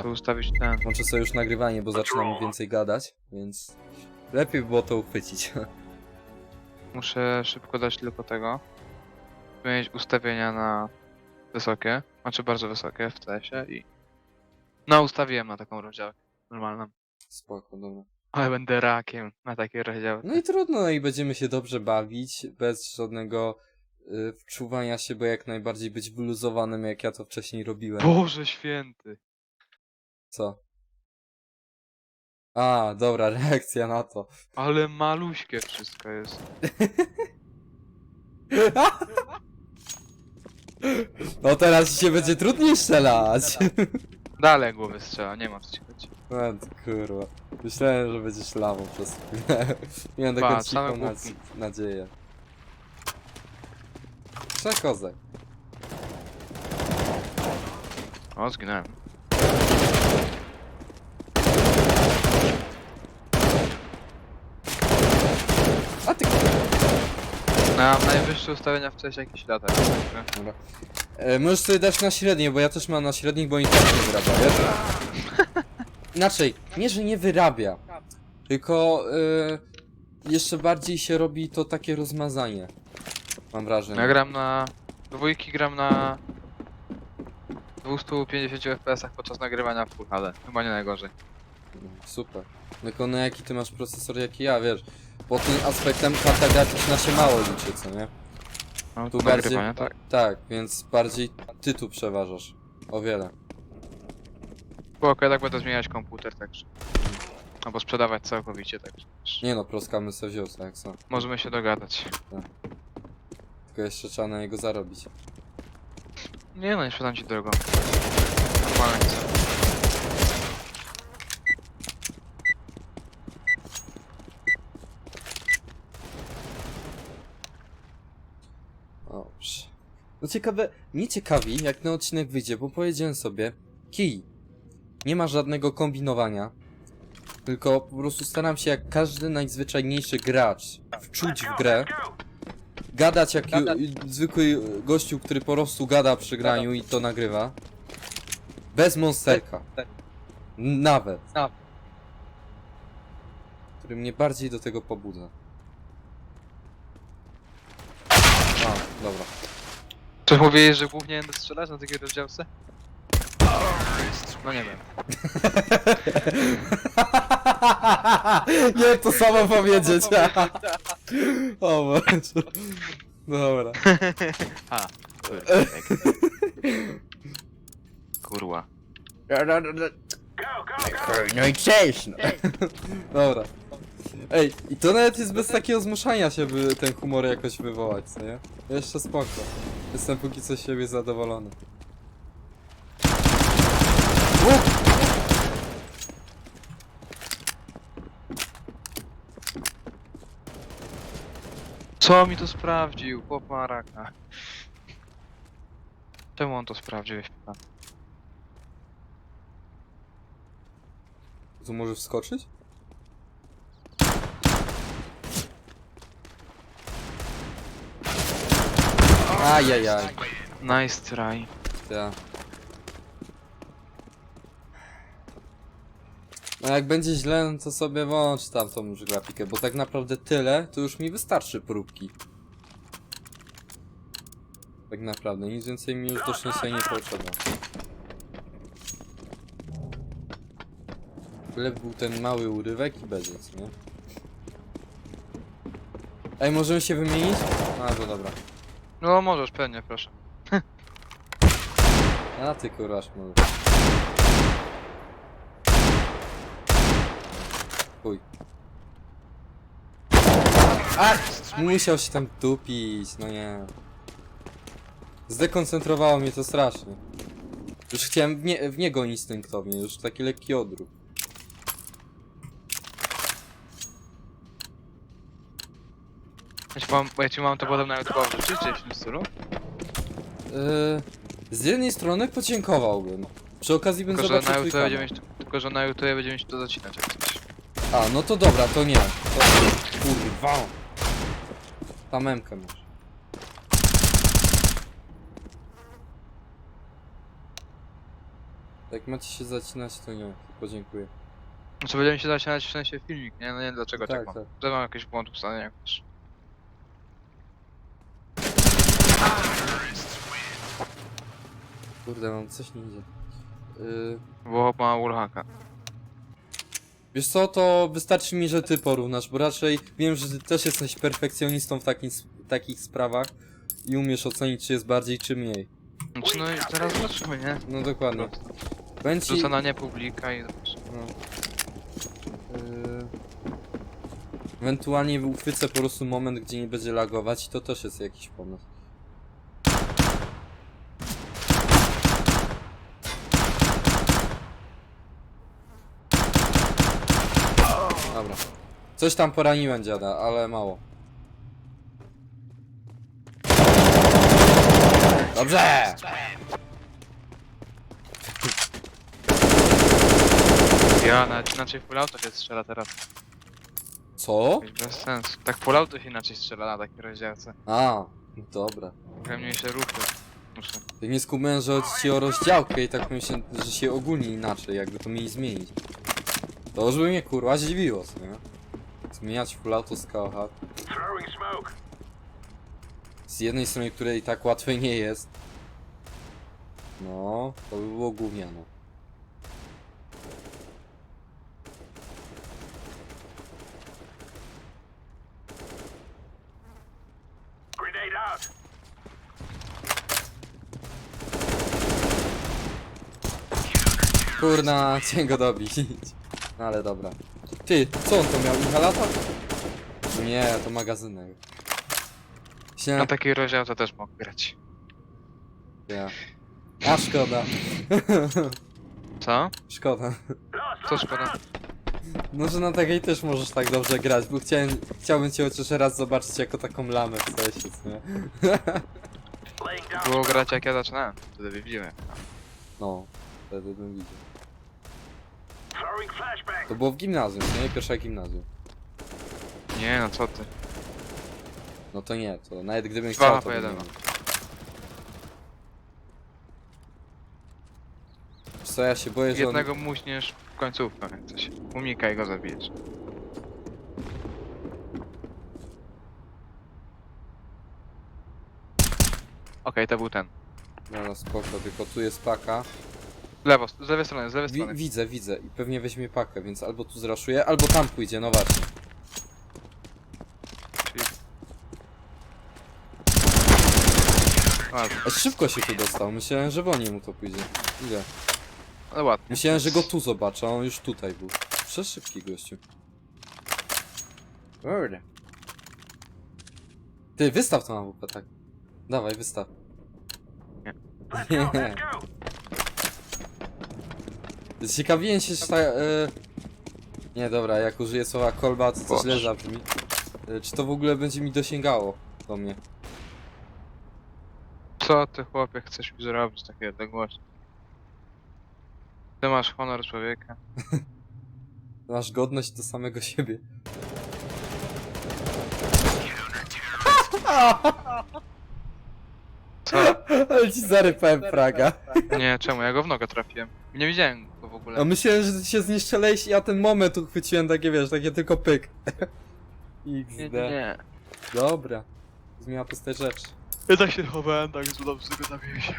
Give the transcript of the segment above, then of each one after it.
Muszę ustawić ten. Włączę sobie już nagrywanie, bo zaczynamy więcej gadać, więc lepiej by było to uchwycić. Muszę szybko dać tylko tego. Zmienić ustawienia na wysokie. Znaczy bardzo wysokie w TS-ie i. No ustawiłem na taką rozdziałkę normalną. Spoko, dobra. Ale będę rakiem na takie rozdziały. No i trudno, no i będziemy się dobrze bawić, bez żadnego y, wczuwania się, bo jak najbardziej być wyluzowanym, jak ja to wcześniej robiłem. Boże święty. Co? A, dobra, reakcja na to. Ale maluśkie wszystko jest. No teraz ci się będzie trudniej strzelać. Dalej głowy strzela, nie ma co ci chodzi. No kurwa. Myślałem, że będziesz lawą przez chwilę. Miałem taką Patrz, same cichą głupki. nadzieję. Trzech kozek. O, zginąłem. A ty ja mam najwyższe ustawienia w CS jakieś lata. Dobra. E, możesz sobie dać na średnie, bo ja też mam na średnich, bo internet nie wyrabia, wiesz? Inaczej, nie, że nie wyrabia, tylko e, jeszcze bardziej się robi to takie rozmazanie. Mam wrażenie. Ja gram na... Dwójki gram na... 250 FPS podczas nagrywania w Full HD. Chyba nie najgorzej. Super. Tylko na jaki ty masz procesor, jaki ja, wiesz? Pod tym aspektem karta graficzna się mało liczy, co nie? No, Tu bardziej- tak. Tak, więc bardziej ty tu przeważasz. O wiele. Spoko, ja tak będę zmieniać komputer, także... Albo sprzedawać całkowicie, także... Nie no, proskamy sobie wziął, tak co? Możemy się dogadać. Tylko jeszcze trzeba na niego zarobić. Nie no, nie sprzedam ci drogo. Normalnie chcę. Dobrze. No ciekawe, mnie ciekawi, jak ten odcinek wyjdzie, bo powiedziałem sobie, kij. Nie ma żadnego kombinowania. Tylko po prostu staram się jak każdy najzwyczajniejszy gracz wczuć w grę. Gadać jak ju, zwykły gościu, który po prostu gada przy graniu i to nagrywa. Bez monsterka. Nawet. Który mnie bardziej do tego pobudza. A, dobra. Czy mówiłeś, że głównie będę strzelać na takiej rozdziałce? No nie wiem. Nie, to samo powiedzieć. o Boże. Dobra. A. Kurwa. No i cześć. No. Dobra. Ej, i to nawet jest bez takiego zmuszania się, by ten humor jakoś wywołać, co nie? Jeszcze spoko. Jestem póki co z siebie zadowolony. Co mi to sprawdził? Chłop ma raka. Czemu on to sprawdził? Ja się pytam. Tu możesz wskoczyć? Ajajaj. Nice try. Ja. No jak będzie źle, no to sobie włącz tam tą już grafikę, bo tak naprawdę tyle, to już mi wystarczy próbki. Tak naprawdę, nic więcej mi już do szczęścia nie potrzeba. Tyle był ten mały urywek i będzie, co nie? Ej, możemy się wymienić? A, to dobra. No możesz, pewnie, proszę. A ty kurwa szmulu. Chuj. A! Musiał się tam dupić, no nie. Zdekoncentrowało mnie to strasznie. Już chciałem w, nie, w niego instynktownie, już taki lekki odruch. Ja ci mam, ja ci mam to na YouTube wrzucić, czy w tym stylu? Yy, z jednej strony podziękowałbym. Przy okazji bym Tylko, że zobaczył na twój YouTube tylko, że na YouTube będzie mieć to zacinać jak coś. A, no to dobra, to nie. To... Kurwa. Ta memkę masz. Jak macie się zacinać, to nie. Podziękuję. Znaczy będziemy się zaczynać w sensie filmik, nie? No nie wiem dlaczego tak, Tak, mam. tak. Że mam jakiś błąd ustawienia jakoś. Kurde, mam coś nie idzie. Yy, Bo ma wallhacka. wiesz co, to wystarczy mi, że ty porównasz, bo raczej wiem, że ty też jesteś perfekcjonistą w takim, takich sprawach i umiesz ocenić, czy jest bardziej, czy mniej. Znaczy no i teraz zobaczymy, nie? No dokładnie. Będzie... Rzucę na nie publika i zobaczymy. No. Yy... Ewentualnie uchwycę po prostu moment, gdzie nie będzie lagować i to też jest jakiś pomysł. Dobra. Coś tam poraniłem dziada, ale mało. Dobrze! Ja nawet inaczej full auto się strzela teraz. Co? Jakoś Bez sensu. Tak full auto się inaczej strzela na takiej rozdziałce. A, dobra. Trochę mniejsze ruchy. Muszę. Tak nie skupiłem, że chodzi ci o rozdziałkę i tak myślę, że się ogólnie inaczej, jakby to mieli zmienić. To już by mnie kurwa zdziwiło, co nie? Zmieniać full auto z KOH. Z jednej strony, której tak łatwe nie jest. No, to by było gówniano. Kurna, chciałem go dobić. No ale dobra. Ty, co on to miał? Inhalator? Nie, to magazynek. Na Myślałem, takiej rozdziałce też mógł grać. ja. A szkoda. Co? szkoda. Co szkoda? No, że na takiej też możesz tak dobrze grać, bo chciałem, chciałbym cię chociaż raz zobaczyć jako taką lamę w sensie, co nie? Było grać jak ja zaczynałem. Wtedy wybiłem. No, wtedy bym widział. To było w gimnazjum, co nie? Pierwsza gimnazjum. Nie no co ty. No to nie, to nawet gdybym Dwa chciał, to bym po nie jeden. mógł. Wiesz Co ja się boję, że on... Jednego muśniesz w końcówkę, jak coś. Unikaj go zabijesz. Okej, to był ten. No, no spoko, tylko tu jest paka. Lewo, z lewej strony, z lewej Wi strony. widzę, widzę i pewnie weźmie pakę, więc albo tu zraszuje, albo tam pójdzie, no właśnie. Ładnie, A szybko się tu dostał, myślałem, że wolniej mu to pójdzie. Ile? ale ładnie. Myślałem, że go tu zobaczę, a on już tutaj był. Przez szybki gościu. Kurde. Ty, wystaw to na WP, tak. Dawaj, wystaw. Nie. Nie. Ciekawiłem się, czy ta... E... Nie, dobra, jak użyję słowa kolba, to Boże. źle zabrzmi. E, czy to w ogóle będzie mi dosięgało do mnie? Co ty chłopie chcesz mi zrobić takie odległości? Ty masz honor człowieka. Masz godność do samego siebie. Ale ci zarypałem praga. Nie, czemu? Ja go w nogę trafiłem. Nie widziałem go w ogóle. A myślałem, że ty się zniszczeleś i ja ten moment uchwyciłem takie, wiesz, takie tylko pyk. Nie, XD. nie, nie. Dobra. Zmiana postać rzecz. Ja tak się chowałem, tak z dobrze go zabiłeś.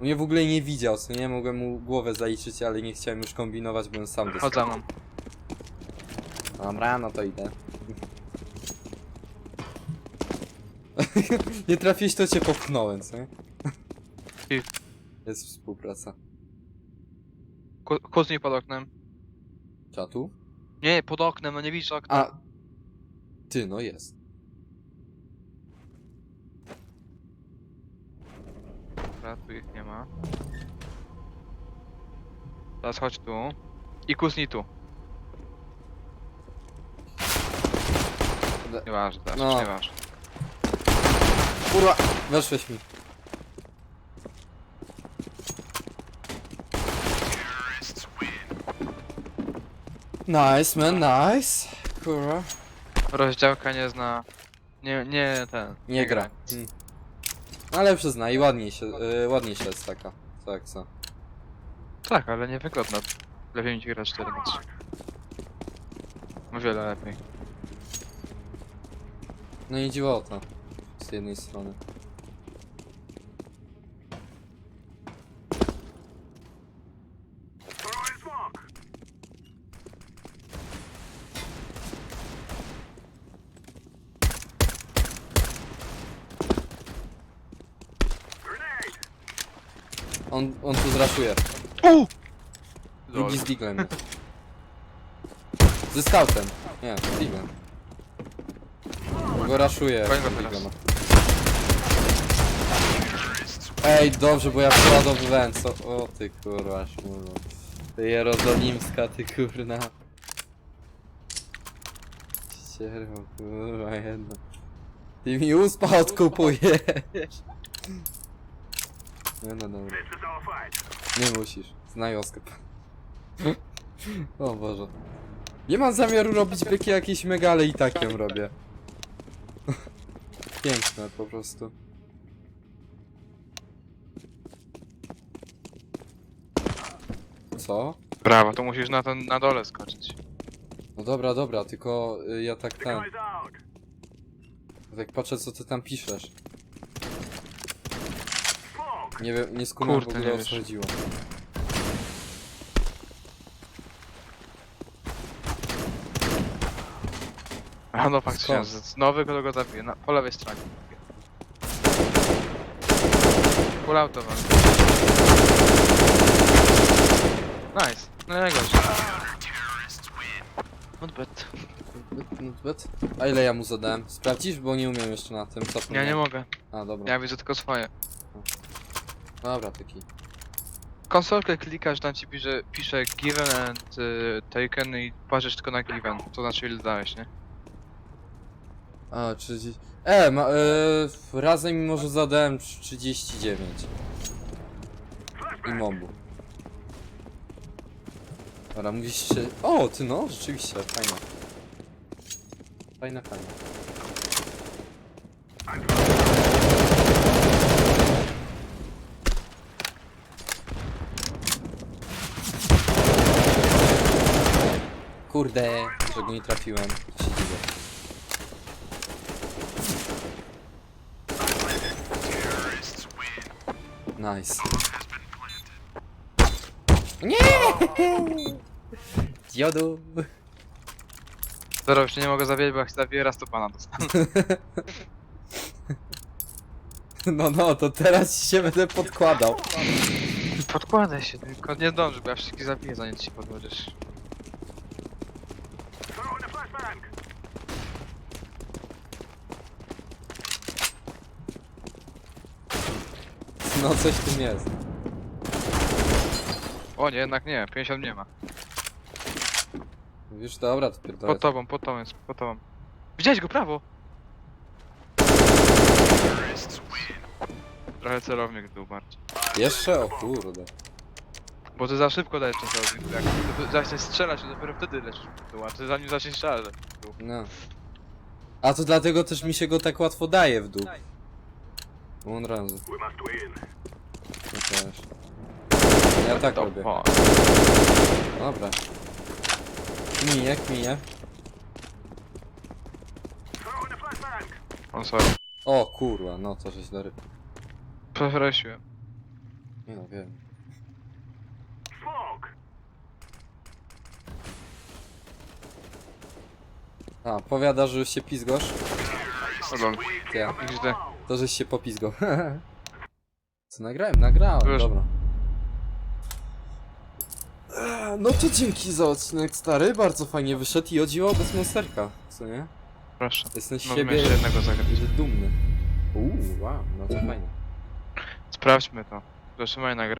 Mnie w ogóle nie widział, co nie? Mogłem mu głowę zaliczyć, ale nie chciałem już kombinować, byłem sam Chodź za mną. Dobra, no to idę. nie trafiłeś, to cię popchnąłem, co nie? Jest współpraca. Ku- Kucnij pod oknem. Czatu? Nie, pod oknem, no nie widzisz okna. A! Ty, no jest. Dobra, tu ich nie ma. Teraz chodź tu. I kusnij tu. Da- Nieważne, teraz No. nieważne. Kurwa! Weszłeś mi. Nice, man, nice. Kurwa. Rozdziałka nie zna... Nie, nie ten. Nie gra. Mm. Ale przyznaj, ładniej się, y, ładniejsza jest taka. Co jak co. Tak, ale niewygodna. Lepiej mi grać 4 na 3. O wiele lepiej. No i dziwota. Z jednej strony. On, on tu zraszuje. Drugi z Diglem. Ze scoutem. Nie, z Diglem. Go raszuje. Go z teraz. Diglema. Ej, dobrze, bo ja przeładowywałem co... O ty kurwa, szmulo. Ty jerozolimska, ty kurna. Ścierwo, kurwa, jedno. Ty mi uspa odkupujesz. No, no, dobra. Nie musisz, znaj oskop. O Boże. Nie mam zamiaru robić byki jakieś megale i tak ją robię. Piękne po prostu. Co? Brawo, to musisz na, ten, na dole skoczyć. No dobra, dobra, tylko y, ja tak ten. Tak patrzę co ty tam piszesz. Nie wiem, nie skumam Kurde, ogóle nie o co wiesz. chodziło. A no faktycznie, Skąd? z nowy go go zabije, na, po lewej stronie. Full auto wam. Nice, no. Not bad. Not bad. A ile ja mu zadałem? Sprawdzisz? Bo nie umiem jeszcze na tym. Ja zapomniałem. nie mogę, A, dobra. ja widzę tylko swoje. Dobra, taki. Konsolkę klikasz, tam ci pisze, pisze given and y, taken i patrzysz tylko na given, to znaczy ile dałeś, nie? A, 30. E, ma, e, razem może zadałem 39. I mobu. Dobra, mówisz czy... O, ty no, rzeczywiście, fajna. Fajna, fajna. Kurde, że go nie trafiłem. Się dziwię. Nice. Nie! Diodu. Zero, już nie mogę zawiedzieć, bo jak się zabiję raz to pana dostanę. No, no, to teraz się będę podkładał. Podkładaj się, tylko nie zdąży, bo ja wszystkich zabiję zanim ci się podłożysz. No, coś w tym jest. O nie, jednak nie, 50 nie ma. Już dobra, to pierdolę. Pod tobą, pod tobą jest, pod tobą. Widziałeś go, prawo! Trochę celownik był bardziej. Jeszcze? O kurde. Bo ty za szybko dajesz ten celownik. Jak ty zaczniesz strzelać, to dopiero wtedy lecisz w dół, a ty zanim zaczniesz strzelać. w dół. No. A to dlatego też mi się go tak łatwo daje w dół. Bo on razu. Ja też. Ja tak To- robię. O, Dobra. Kminie, kminie. on sorry. O kurwa, no to żeś dary. Przeprosiłem. Nie no, wiem. A, powiada, że już się pizgosz? O lol. Ja. XD. To żeś się popizgał. Co nagrałem? Nagrałem, Wiesz- dobra. Eee, No to dzięki za odcinek stary, bardzo fajnie wyszedł i odziło bez monsterka, co nie? Proszę. Jestem z Możemy siebie jeszcze jednego zagrać. dumny. Uuu, wow, no to fajnie. Sprawdźmy to. Zatrzymaj nagranie.